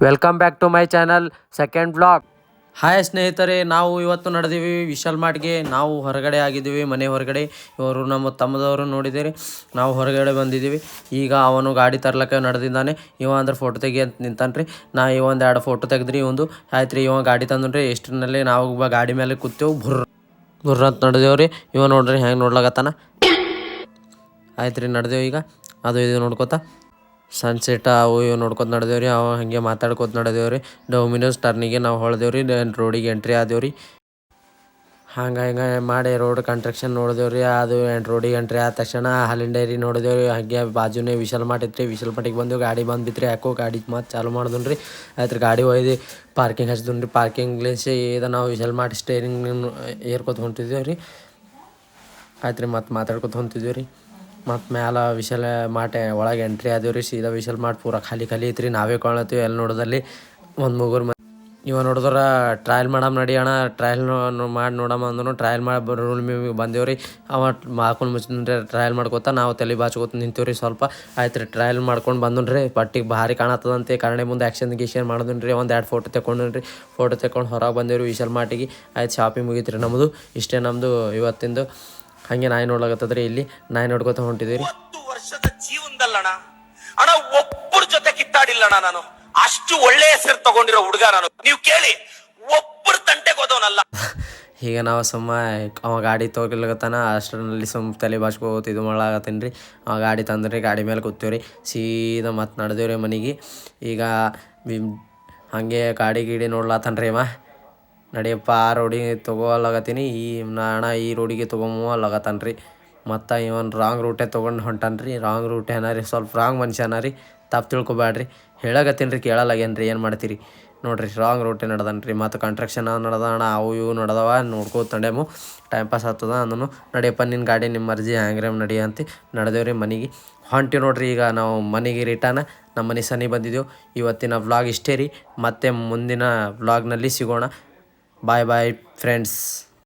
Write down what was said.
Welcome back to my channel second blog hi ಸ್ನೇಹಿತರೆ, ನಾವು ಇವತ್ತು ನಡೆದೀವಿ ವಿಶಾಲ್ ಮಾರ್ಟ್ಗೆ. ನಾವು ಹೊರಗಡೆ ಆಗಿದ್ದೀವಿ, ಮನೆ ಹೊರಗಡೆ. ಇವರು ನಮ್ಮ ತಮ್ಮದವರು ನೋಡಿದ್ದೀರಿ. ನಾವು ಹೊರಗಡೆ ಬಂದಿದ್ದೀವಿ. ಈಗ ಅವನು ಗಾಡಿ ತರ್ಲಕ್ಕೆ ನಡೆದಿದ್ದಾನೆ. ಇವ ಅಂದ್ರೆ ಫೋಟೋ ತೆಗಿ ಅಂತ ನಿಂತಾನ್ರಿ. ನಾ ಇವೊಂದು ಎರಡು ಫೋಟೋ ತೆಗೆದ್ರಿ ಒಂದು ಆಯ್ತು ರೀ ಇವ ಗಾಡಿ ತಂದ್ರಿ ಎಷ್ಟರಲ್ಲಿ ನಾವು ಗಾಡಿ ಮೇಲೆ ಕೂತೇವು ಬುರ್ರ ಬುರ್ರ ಅಂತ ನಡೆದೇವ್ರಿ ಇವ ನೋಡ್ರಿ ಹೆಂಗೆ ನೋಡ್ಲಾಗತ್ತಾನ ಆಯ್ತು ರೀ ನಡೆದೇವು ಈಗ. ಅದು ಇದು ನೋಡ್ಕೊತ. ಸನ್ಸೆಟ್ ಅವು ಇವು ನೋಡ್ಕೊತ ನಡೆದೇವ್ರಿ, ಅವ ಹಾಗೆ ಮಾತಾಡ್ಕೊತ ನಡೆದೇವ್ರಿ. ಡೊಮಿನೋಸ್ ಟರ್ನಿಗೆ ನಾವು ಹೊಳ್ದೇವ್ರಿ ರೋಡಿಗೆ ಎಂಟ್ರಿ ಆದೇವ್ರಿ. ಹಂಗೆ ಹಿಂಗೆ ಮಾಡಿ ರೋಡ್ ಕನ್ಸ್ಟ್ರಕ್ಷನ್ ನೋಡಿದೇವ್ರಿ, ಅದು ರೋಡಿಗೆ ಎಂಟ್ರಿ ಆದ ತಕ್ಷಣ ಹಾಲಿನ ಡೈರಿ ನೋಡಿದೇವ್ರಿ, ಹಾಗೆ ಬಾಜುನೇ ವಿಶಾಲ್ ಇತ್ತು ವಿಶಾಲ್ ಮಾಟಿಗೆ ಬಂದು ಗಾಡಿ ರೀ ಯಾಕೋ ಗಾಡಿ ಮತ್ತು ಚಾಲು ಮಾಡಿದ್ರಿ ಆಯ್ತು ಗಾಡಿ ಒಯ್ದು ಪಾರ್ಕಿಂಗ್ ಹಚ್ದನ್ ರೀ ಪಾರ್ಕಿಂಗ್ಲೇಸಿ ಇದು ನಾವು ವಿಶಾಲ್ ಮಾಟ್ ಸ್ಟೇರಿಂಗ್ ಏರ್ಕೊತ ಹೊಂಟಿದ್ದೇವೆ ರೀ ಆಯ್ತು ರೀ ಮತ್ತು ಮಾತಾಡ್ಕೊತ ಹೊಂತಿದ್ದೇವೆ ರೀ ಮತ್ತು ಮ್ಯಾಲ ವಿಶಲ್ ಮಾಟೆ ಒಳಗೆ ಎಂಟ್ರಿ ಆದೇವು ರೀ ಸೀದಾ ವಿಶಲ್ ಮಾಟ್ ಪೂರ ಖಾಲಿ ಖಾಲಿ ಐತ್ರಿ, ನಾವೇ ಕಾಣತ್ತೀವಿ ಎಲ್ಲಿ ನೋಡೋದಲ್ಲಿ. ಒಂದು ಮೂಗುರು ಮ ಇವ ನೋಡಿದ್ರೆ ಟ್ರಯಲ್ ಮಾಡಮ್ ನಡಿ ಟ್ರಯಲ್ ಮಾಡಿ ನೋಡಮ್ಮ ಅಂದ್ರೂ ಟ್ರಯಲ್ ಮಾಡಿ ರೂಲ್ ಮೇ ಬಂದೇವು ರೀ ಅವ ಹಾಕೊಂಡು ಮುಚ್ಚಿದ್ರೆ ಟ್ರಯಲ್ ಮಾಡ್ಕೊತ ನಾವು ತಲೆ ಬಾಚ್ಕೊತ ನಿಂತೀವಿ ರೀ ಸ್ವಲ್ಪ. ಆಯ್ತು ರೀ ಟ್ರಯಲ್ ಮಾಡ್ಕೊಂಡು ಬಂದನು ರೀ ಪಟ್ಟಿಗೆ ಭಾರಿ ಕಾಣತ್ತದಂತೆ ಕನ್ನಡಿ ಮುಂದೆ ಆ್ಯಕ್ಷನ್ ಗೀಶನ್ ಮಾಡಿದ್ರಿ ರೀ ಒಂದು ಎರಡು ಫೋಟೋ ತೆಕೊಂಡ್ರಿ ರೀ ಫೋಟೋ ತೆಕೊಂಡು ಹೊರಗೆ ಬಂದೇವ್ರಿ ವಿಶಾಲ್ ಮಾಟಿಗೆ. ಆಯ್ತು ಶಾಪಿಂಗ್ ಮುಗೀತು ರೀ ನಮ್ಮದು ಇಷ್ಟೇ ನಮ್ಮದು ಇವತ್ತಿಂದು. ಹಾಗೆ ನಾಯಿ ನೋಡ್ಲಾಗತ್ತದ್ರಿ ಇಲ್ಲಿ ನಾಯಿ ನೋಡ್ಕೊತ ಹೊಂಟಿದ್ವಿ ವರ್ಷದ ಜೀವನದಲ್ಲಣ ಅಣ್ಣ ಒಬ್ಬರ ಜೊತೆ ಕಿತ್ತಾಡಿಲ್ಲಣ್ಣ ನಾನು. ಅಷ್ಟು ಒಳ್ಳೆ ಹೆಸರು ತಗೊಂಡಿರೋ ಹುಡುಗ ನಾನು. ನೀವು ಕೇಳಿ ಒಬ್ಬರ ತಂಟೆಗೆ ಹೋದವನಲ್ಲ. ಈಗ ನಾವು ಸುಮ್ಮ ಅವ ಗಾಡಿ ತೋಗಿಲ್ಗತ್ತಾನ ಅಷ್ಟರಲ್ಲಿ ಸುಮ್ಮ ತಲೆ ಬಾಚ್ಕೋತ ಇದು ಮಾಡ್ಲಾಗತ್ತೀನಿ ರೀ. ಅವ ಗಾಡಿ ತಂದ್ರಿ ಗಾಡಿ ಮೇಲೆ ಕೂತೀವಿ ರೀ ಸೀದಾ ಮತ್ತೆ ನಡೆದೇವ್ರಿ ಮನೆಗೆ. ಈಗ ಹಂಗೆ ಹಾಗೆ ಗಾಡಿ ಗೀಡಿ ನೋಡ್ಲಾತನ್ರಿ ಅವ ನಡಿಯಪ್ಪ ಆ ರೋಡಿಗೆ ತೊಗೊಳಗತ್ತೀನಿ ಈ ಅಣ್ಣ ಈ ರೋಡಿಗೆ ತೊಗೊಂಬಲ್ಲಗತ್ತಾನ ರೀ ಮತ್ತು ಇವನ್ ರಾಂಗ್ ರೂಟೇ ತೊಗೊಂಡು ಹೊಂಟಾನೆ ರೀ ರಾಂಗ್ ರೂಟೇ ಏನ ರೀ ಸ್ವಲ್ಪ ರಾಂಗ್ ಮನುಷ್ಯನ ರೀ ತಪ್ಪು ತಿಳ್ಕೊಬ್ಯಾಡ್ರಿ. ಹೇಳಕತ್ತೀನಿ ರೀ ಕೇಳಲ್ಲಾಗೇನು ರೀ ಏನು ಮಾಡ್ತೀರಿ? ನೋಡಿರಿ ರಾಂಗ್ ರೂಟೇ ನಡ್ದಾನ ರೀ ಮತ್ತು ಕಂಟ್ರಕ್ಷನ್ ನಡ್ದಾಣ ಅವು ಇವು ನಡ್ದವ, ನೋಡ್ಕೋ ನಡೆಯಮು ಟೈಮ್ ಪಾಸ್ ಆಗ್ತದ ಅಂದನು. ನಡಿಯಪ್ಪ ನಿನ್ನ ಗಾಡಿ ನಿಮ್ಮ ಮರ್ಜಿ ಹ್ಯಾಂಗ್ರೆ ನಡಿ ಅಂತ. ರೀ ಮನೆಗೆ. ಹೊಂಟಿವಿ ನೋಡ್ರಿ, ಈಗ ನಾವು ಮನೆಗೆ ರಿಟರ್ನ್ ನಮ್ಮ ಮನೆ ಸನಿ ಬಂದಿದ್ದೆವು ಇವತ್ತಿನ ವ್ಲಾಗ್ ಇಷ್ಟೇ ರೀ. ಮತ್ತೆ ಮುಂದಿನ ವ್ಲಾಗ್ನಲ್ಲಿ ಸಿಗೋಣ. ಬಾಯ್ ಬಾಯ್ ಫ್ರೆಂಡ್ಸ್